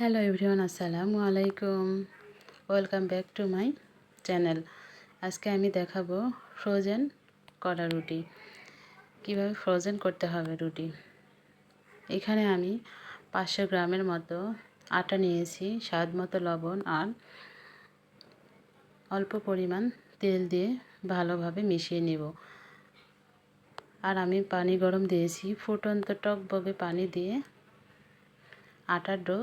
Hello everyone, আসসালামু আলাইকুম। Welcome back to my channel. আজকে আমি দেখাবো ফ্রোজেন করা রুটি। কীভাবে ফ্রোজেন করতে হবে রুটি। এখানে আমি পাঁচশো গ্রামের মতো আটা নিয়েছি, স্বাদ মতো লবণ আর অল্প পরিমাণ তেল দিয়ে ভালোভাবে মিশিয়ে নেব। আর আমি পানি গরম দিয়েছি, ফুটন্ত টকবগে পানি দিয়ে আটার ডো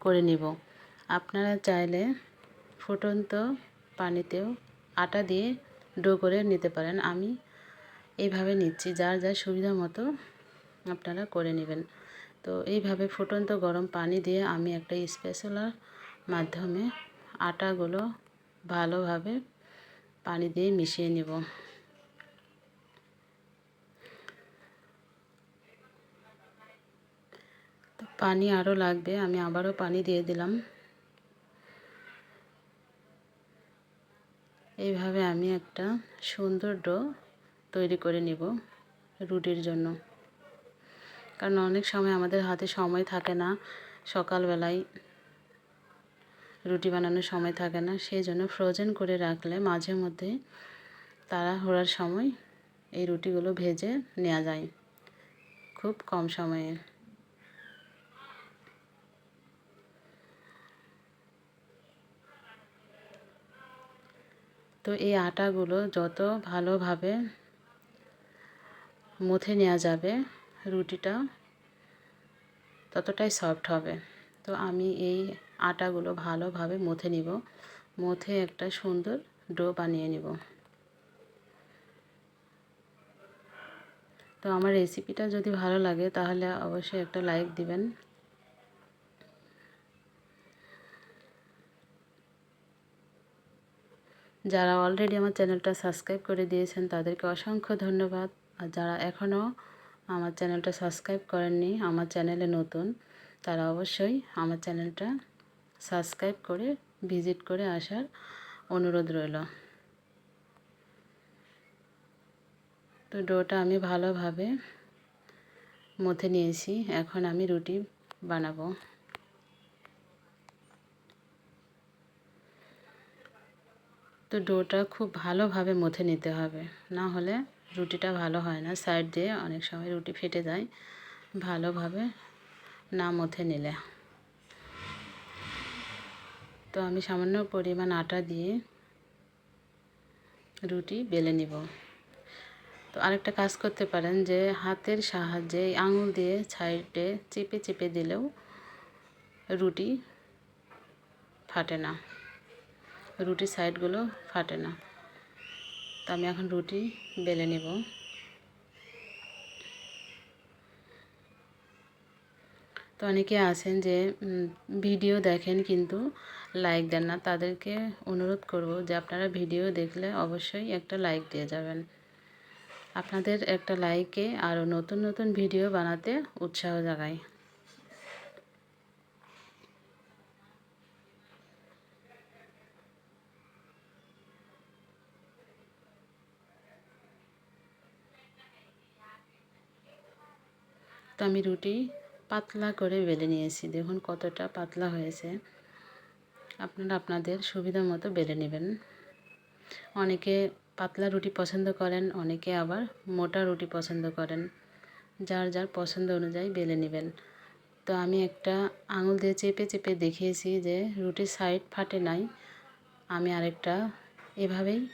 করে নিব। আপনারা চাইলে ফুটন্ত পানিতেও আটা দিয়ে ডো করে নিতে পারেন। আমি এইভাবে নিচ্ছি, যার যার সুবিধা মতো আপনারা করে নেবেন। তো এইভাবে ফুটন্ত গরম পানি দিয়ে আমি একটা স্পেশালার মাধ্যমে আটাগুলো ভালোভাবে পানি দিয়ে মিশিয়ে নেব। পানি আরও লাগবে, আমি আবারও পানি দিয়ে দিলাম। এইভাবে আমি একটা সুন্দর ডো তৈরি করে নিব রুটির জন্য। কারণ অনেক সময় আমাদের হাতে সময় থাকে না সকালবেলায়। রুটি বানানোর সময় থাকে না সেই জন্য ফ্রোজেন করে রাখলে মাঝে মধ্যে তারা হওয়ার সময় এই রুটিগুলো ভেজে নেওয়া যায়, খুব কম সময়ে। তো এই আটাগুলো যত ভালোভাবে মুথে নেওয়া যাবে রুটিটা, ততটাই সফট হবে। তো আমি এই আটাগুলো ভালোভাবে মুথে নিব। মুথে একটা সুন্দর ডো বানিয়ে নিব। তো আমার রেসিপিটা যদি ভালো লাগে তাহলে অবশ্যই একটা লাইক দিবেন। যারা অলরেডি আমার চ্যানেলটা সাবস্ক্রাইব করে দিয়েছেন, তাদেরকে অসংখ্য ধন্যবাদ। আর যারা এখনও আমার চ্যানেলটা সাবস্ক্রাইব করেননি, আমার চ্যানেলে নতুন, তারা অবশ্যই আমার চ্যানেলটা সাবস্ক্রাইব করে ভিজিট করে আসার অনুরোধ রইল। তো ডোটা আমি ভালোভাবে মথে নিয়েছি, এখন আমি রুটি বানাবো। তো ডোটা খুব ভালোভাবে মথে নিতে হবে। না হলে রুটিটা ভালো হয় না। সাইড দিয়ে অনেক সময় রুটি ফেটে যায় ভালোভাবে না মথে নিলে। তো আমি সামান্য পরিমাণ আটা দিয়ে রুটি বেলে নিব। তো আরেকটা কাজ করতে পারেন যে হাতের সাহায্যে আঙুল দিয়ে সাইডে চেপে চেপে দিলেও রুটি ফাটে না। রুটির সাইডগুলো ফাটে না। তো আমি এখন রুটি বেলে নেব। তো অনেকে আছেন যে ভিডিও দেখেন কিন্তু লাইক দেন না। তাদেরকে অনুরোধ করব যে, আপনারা ভিডিও দেখলে অবশ্যই একটা লাইক দিয়ে যাবেন। আপনাদের একটা লাইকে আরও নতুন নতুন ভিডিও বানাতে উৎসাহ জাগায়। তো আমি রুটি পাতলা করে বেলে নিয়েছি। দেখুন কতটা পাতলা হয়েছে। আপনারা আপনাদের সুবিধা মতো বেলে নেবেন। অনেকে পাতলা রুটি পছন্দ করেন, অনেকে আবার মোটা রুটি পছন্দ করেন। যার যার পছন্দ অনুযায়ী বেলে নেবেন। তো আমি একটা আঙুল দিয়ে চেপে চেপে দেখিয়েছি যে রুটির সাইড ফাটে নাই। আমি আরেকটা এভাবেই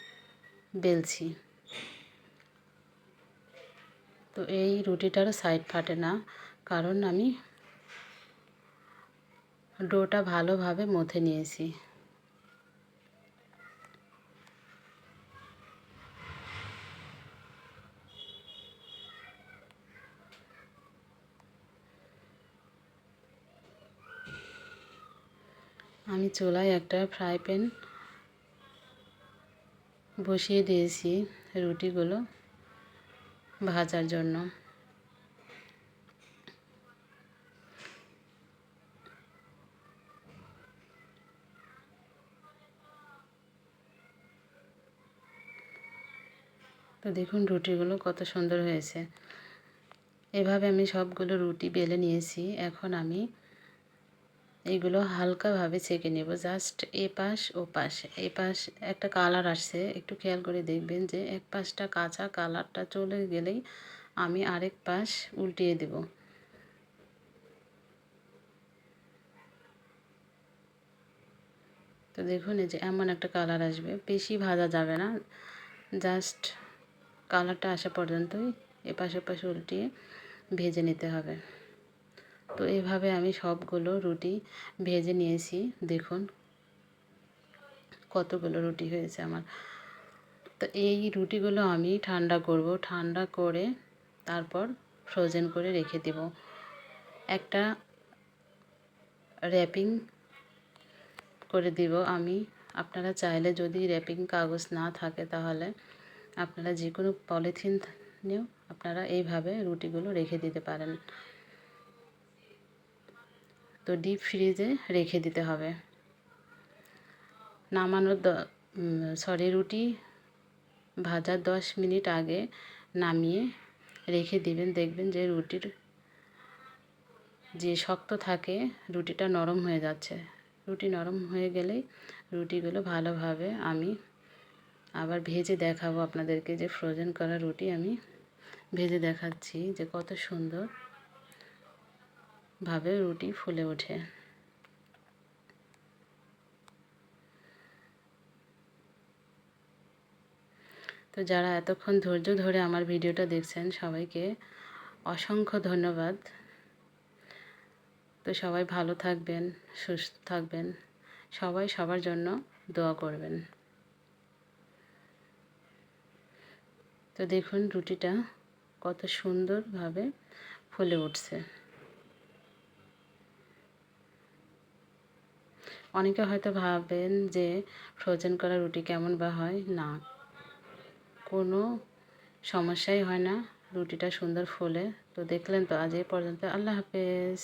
বেলছি। তো এই রুটিটার সাইড ফাটে না, কারণ আমি ডোটা ভালোভাবে মথে নিয়েছি। আমি চুলায় একটা ফ্রাই প্যান বসিয়ে দিয়েছি রুটিগুলো। ভাজার জন্য। তো দেখুন রুটিগুলো কত সুন্দর হয়েছে। এভাবে আমি সবগুলো রুটি বেলে নিয়েছি। এখন আমি এইগুলো হালকাভাবে ছেঁকে নেব জাস্ট এ পাশ ও পাশ এ পাশ একটা কালার আসছে, একটু খেয়াল করে দেখবেন যে এক পাশটা কাঁচা কালারটা চলে গেলেই আমি আরেক পাশ উল্টিয়ে দেব। তো দেখুন, এই যে এমন একটা কালার আসবে, বেশি ভাজা যাবে না জাস্ট কালারটা আসা পর্যন্তই এপাশ ওপাশ উল্টিয়ে ভেজে নিতে হবে। তো এভাবে আমি সবগুলো রুটি ভেজে নিয়েছি, দেখুন। কতগুলো রুটি হয়েছে আমার। তো এই রুটিগুলো আমি ঠান্ডা করব, ঠান্ডা করে তারপর ফ্রোজেন করে রেখে দেব। একটা র্যাপিং করে দিব আমি। আপনারা চাইলে যদি র্যাপিং কাগজ না থাকে তাহলে আপনারা যে কোনো পলিথিন নিয়েও আপনারা এইভাবে রুটিগুলো রেখে দিতে পারেন। তো ডিপ ফ্রিজে রেখে দিতে হবে। নামানোর সরি রুটি ভাজার দশ মিনিট আগে নামিয়ে রেখে দিবেন। দেখবেন যে রুটির যে শক্ত থাকে, রুটিটা নরম হয়ে যাচ্ছে। রুটি নরম হয়ে গেলেই রুটিগুলো ভালোভাবে আমি আবার ভেজে দেখাবো আপনাদেরকে যে ফ্রোজেন করা রুটি আমি ভেজে দেখাচ্ছি যে কত সুন্দর। ভাবে রুটি ফুলে ওঠে। তো যারা এতক্ষণ ধৈর্য ধরে আমার ভিডিওটা দেখছেন, সবাইকে অসংখ্য ধন্যবাদ। তো সবাই ভালো থাকবেন, সুস্থ থাকবেন। সবাই সবার জন্য দোয়া করবেন। তো দেখুন রুটিটা কত সুন্দরভাবে ফুলে উঠছে। অনেকে হয়তো ভাবেন যে ফ্রোজেন করা রুটি কেমন বা হয়। না। কোনো সমস্যাই হয় না। রুটিটা সুন্দর ফোলে। তো দেখলেন তো আজ এই পর্যন্ত। আল্লাহ হাফেজ।